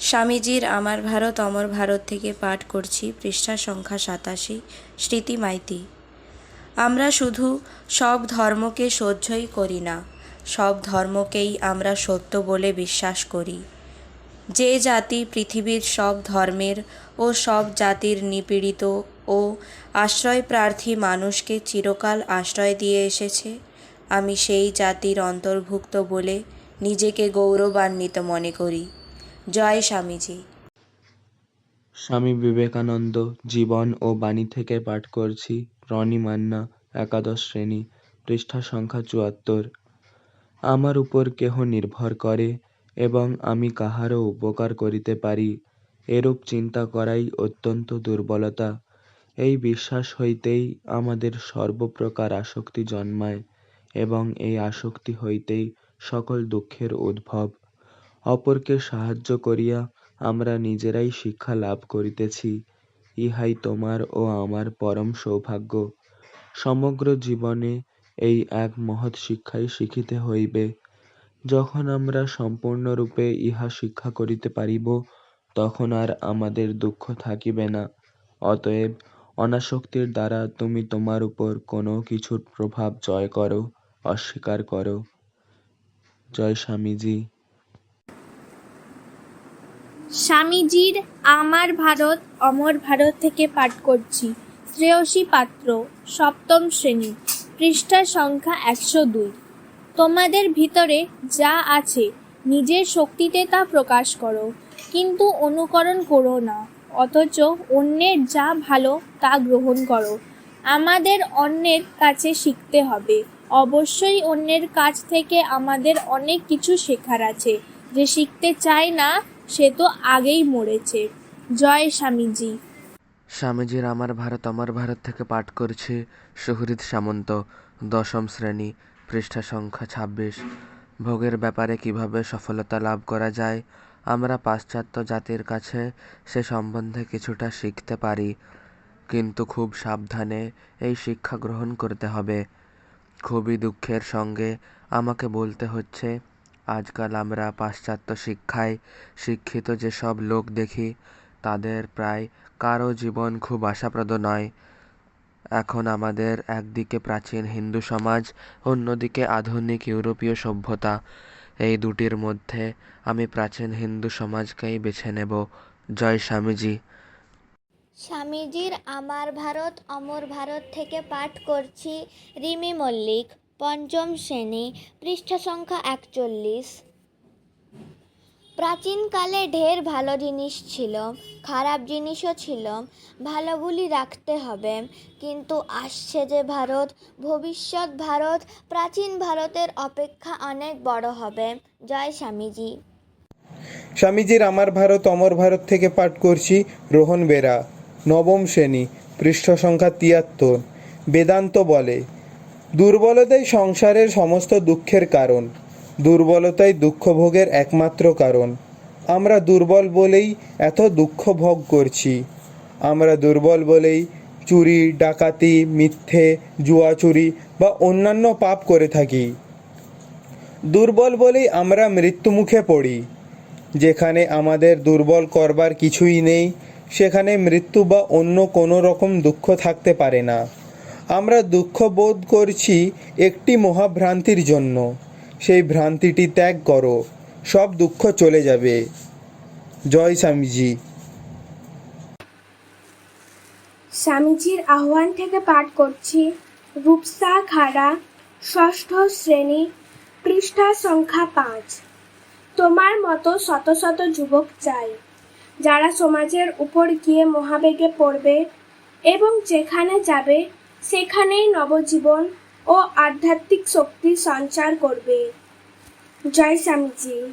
স্বামীজির আমার ভারত, অমর ভারত থেকে পাঠ করছি পৃষ্ঠা সংখ্যা সাতাশি, স্মৃতি মাইতি। আমরা শুধু সব ধর্মকে সহ্যই করি না, সব ধর্মকেই আমরা সত্য বলে বিশ্বাস করি। যে জাতি পৃথিবীর সব ধর্মের ও সব জাতির নিপীড়িত ও আশ্রয়প্রার্থী মানুষকে চিরকাল আশ্রয় দিয়ে এসেছে, আমি সেই জাতির অন্তর্ভুক্ত বলে নিজেকে গৌরবান্বিত মনে করি। জয় স্বামীজি। স্বামী বিবেকানন্দ, জীবন ও বাণী থেকে পাঠ করছি, রনি মান্না, একাদশ শ্রেণি, পৃষ্ঠা সংখ্যা চুয়াত্তর। আমার উপর কেহ নির্ভর করে এবং আমি কাহারও উপকার করিতে পারি, এরূপ চিন্তা করাই অত্যন্ত দুর্বলতা। এই বিশ্বাস হইতেই আমাদের সর্বপ্রকার আসক্তি জন্মায় এবং এই আসক্তি হইতেই সকল দুঃখের উদ্ভব। অপরকে সাহায্য করিয়া আমরা নিজেরাই শিক্ষা লাভ করিতেছি। ইহাই তোমার ও আমার পরম সৌভাগ্য। সমগ্র জীবনে এই এক মহৎ শিক্ষাই শিখিতে হইবে। যখন আমরা সম্পূর্ণরূপে ইহা শিক্ষা করিতে পারিব, তখন আর আমাদের দুঃখ থাকিবে না। অতএব অনাসক্তির দ্বারা তুমি তোমার উপর কোনো কিছুর প্রভাব জয় করো, অস্বীকার করো। জয় স্বামীজি। স্বামীজির আমার ভারত, অমর ভারত থেকে পাঠ করছি। শ্রেয়সী পাত্র, সপ্তম শ্রেণি পৃষ্ঠা সংখ্যা একশো দুই। তোমাদের ভিতরে যা আছে, নিজের শক্তিতে তা প্রকাশ করো, কিন্তু অনুকরণ করো না, অথচ অন্যের যা ভালো, তা গ্রহণ করো। আমাদের অন্যের কাছে শিখতে হবে। অবশ্যই অন্যের কাছ থেকে আমাদের অনেক কিছু শেখার আছে। যে শিখতে চায় না সে তো আগেই মরেছে। জয় স্বামীজি। স্বামীজির আমার ভারত আমার ভারত থেকে পাঠ করছে, সুহৃদ সামন্ত, দশম শ্রেণি, পৃষ্ঠা সংখ্যা ছাব্বিশ। ভোগের ব্যাপারে কীভাবে সফলতা লাভ করা যায়, আমরা পাশ্চাত্য জাতির কাছে সে সম্বন্ধে কিছুটা শিখতে পারি। কিন্তু খুব সাবধানে এই শিক্ষা গ্রহণ করতে হবে। খুবই দুঃখের সঙ্গে আমাকে বলতে হচ্ছে আজকাল আমরা পাশ্চাত্য শিক্ষায় শিক্ষিত যেসব লোক দেখি, তাদের প্রায় কারও জীবন খুব আশাপ্রদ নয়। এখন আমাদের একদিকে প্রাচীন হিন্দু সমাজ, অন্যদিকে আধুনিক ইউরোপীয় সভ্যতা। এই দুটির মধ্যে আমি প্রাচীন হিন্দু সমাজকেই বেছে নেব। জয় স্বামীজি। স্বামীজির আমার ভারত, অমর ভারত থেকে পাঠ করছি রিমি মল্লিক। পঞ্চম শ্রেণি, পৃষ্ঠা সংখ্যা একচল্লিশ। প্রাচীনকালে ঢের ভালো জিনিস ছিল, খারাপ জিনিসও ছিল, ভালোগুলি রাখতে হবে। কিন্তু আসছে যে ভারত, ভবিষ্যৎ ভারত, প্রাচীন ভারতের অপেক্ষা অনেক বড় হবে। জয় স্বামীজি। স্বামীজির আমার ভারত, অমর ভারত থেকে পাঠ করছি রোহন বেরা, নবম শ্রেণি, পৃষ্ঠ সংখ্যা তিয়াত্তর। বেদান্ত বলে দুর্বলতাই সংসারের সমস্ত দুঃখের কারণ, দুর্বলতাই দুঃখ ভোগের একমাত্র কারণ। আমরা দুর্বল বলেই এত দুঃখ ভোগ করছি। আমরা দুর্বল বলেই চুরি, ডাকাতি, মিথ্যে জুয়া চুরি বা অন্যান্য পাপ করে থাকি। দুর্বল বলেই আমরা মৃত্যুমুখে পড়ি। যেখানে আমাদের দুর্বল করবার কিছুই নেই, সেখানে মৃত্যু বা অন্য কোনো রকম দুঃখ থাকতে পারে না। আমরা দুঃখ বোধ করছি একটি মহাভ্রান্তির জন্য। সেই ভ্রান্তিটি ত্যাগ করো, সব দুঃখ চলে যাবে। জয় স্বামীজি। স্বামীজির আহ্বান থেকে পাঠ করছি। রূপসা খাড়া, ষষ্ঠ শ্রেণি, পৃষ্ঠা সংখ্যা পাঁচ। তোমার মতো শত শত যুবক চাই, যারা সমাজের উপর গিয়ে মহাবেগে পড়বে এবং যেখানে যাবে সেখানেই নবজীবন ও আধ্যাত্মিক শক্তি সঞ্চার করবে। জয় স্বামীজি।